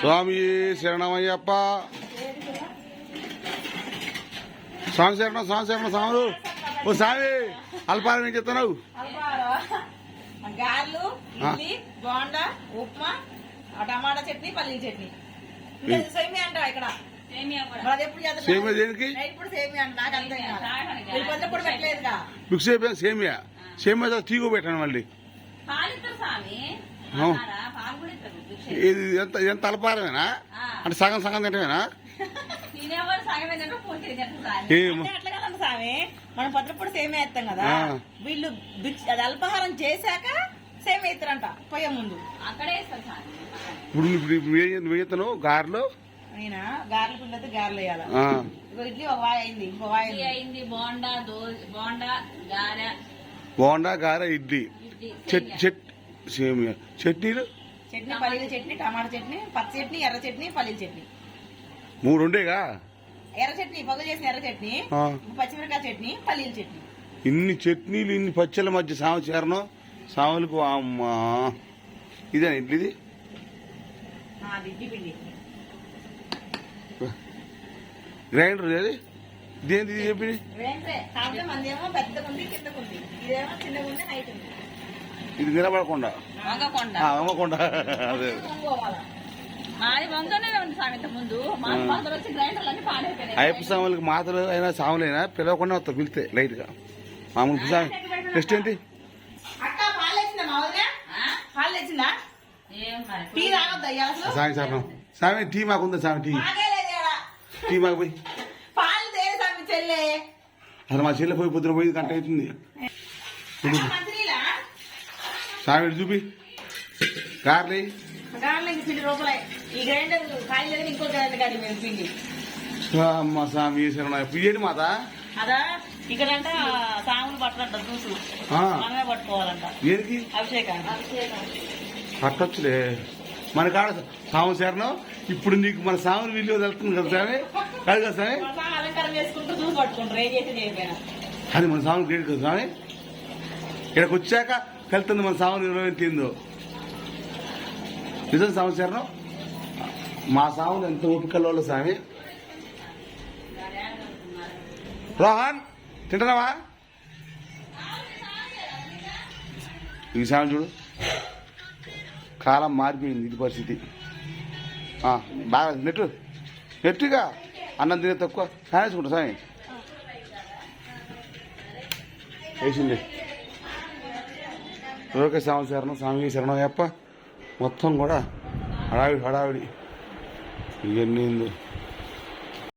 స్వామి శరణమయ్యప్ప. స్వామి శరణం స్వామి శరణం స్వాములు. ఓ స్వామి అల్పారం ఏం చెప్తున్నావు గారెలు ఇడ్లీ బోండా ఉప్మా ఆ టమాటా చట్నీ పల్లీల చట్నీ. ఇంకా సేమియా అంటావా ఇక్కడ? సేమియా దేనికి? మిక్స్ సేమియా. సేమియా టీకు పెట్టాను మళ్ళీ. స్వామి. ఇది ఎంత ఎంత అల్పారమేనా. అంటే సగం సగం తింటమేనా మనం పొద్దుప్పుడు సేమియా ఎత్తాం కదా. వీళ్ళు అది అల్పాహారం చేశాక సేమియా ఎత్తారంట పోయే ముందు. అక్కడే ఇప్పుడు నువ్వు చేస్తాను గారెలు? అయినా గారెల పిండి గారెలు వేయాలి? ఇడ్లీ ఒక వాయి అయింది ఇంకో వాయి అయింది బోండా దోశ బోండా గారె. బోండా గారె ఇడ్లీ. ఇడ్లీ చెట్ సేమియా. చెట్ సేమియా. చట్నీలు? చట్నీ పల్లీల చట్నీ టమాటా చట్నీ పచ్చి చట్నీ ఎర్ర చట్నీ పల్లీల చట్నీ. మూడు ఉండేగా ఎర్ర చట్నీ పొగ చేసిన ఎర్ర చట్నీ. పచ్చిమిరకాయ చట్నీ పల్లీల చట్నీ. ఇన్ని చట్నీలు ఇన్ని పచ్చళ్ళ మధ్య సామ చేరను? సాములకు అమ్మా. ఇదే? ఇడ్లీది గ్రైండర్ అది ఇది? చెప్పింది పెద్దగా ఉంది ఇదేమో చిన్నగా ఉంది హైట్ ఉంది ఇది నిలబడకుండా. వంగకొండ. అదే. ఉంది అయ్యప్ప స్వాములకి మాతలు అయినా సాములైనా పిలవకుండా వస్తా పిలితే లైట్గా. మామూలు స్వామి నెక్స్ట్ ఏంటి? స్వామి సార్ స్వామి టీ మాకుందా స్వామి టీ? మాకే. టీ మాకు పోయి. అసలు మా చెల్లె పోయి పొద్దున పోయి గంట అవుతుంది. ఇటు చూపి. కార్లే పిండి రూపాయలు ఈ గ్రైండర్ ఖాళీ లేదు ఇంకో గ్రైండర్ కాడి మేము పిండి. అమ్మ స్వామి శరణ. ఇయ్యండి మాత. అదా? ఇక్కడంట సాములు పట్టరంట చూసు ఆ. మనమే పట్టుకోవాలంట. దేనికి? అభిషేకాన్ని పట్టొచ్చులే. మన కాడ సాము శరణం. ఇప్పుడు నీకు మన సాముని విలువ తెలుస్తుంది కదా స్వామి? కాదు కదా స్వామి? సాము అలంకారం చేసుకుంటూ చూసి పట్టుకుంటారు. ఏం చేసి చేయకపోయినా అది మన సాముని గ్రేట్ కదా స్వామి? ఇక్కడికి వచ్చాక వెళ్తుంది మన సాముని విలువ ఏందో నిజం సాము మా సాములు ఎంత ఓపికల్లో స్వామి? రోహన్ తింటున్నావా? ఈ సామి చూడు. కాలం మారిపోయింది ఇది పరిస్థితి. బాగా నెట్టు నెట్టుగా అన్నం తినే తక్కువ. కానేసుకుంటా సామి వేసింది. ఓకే స్వామి శరణం స్వామి శరణం అయ్యప్ప? మొత్తం కూడా హడావిడి హడావిడి. ఇవన్నీ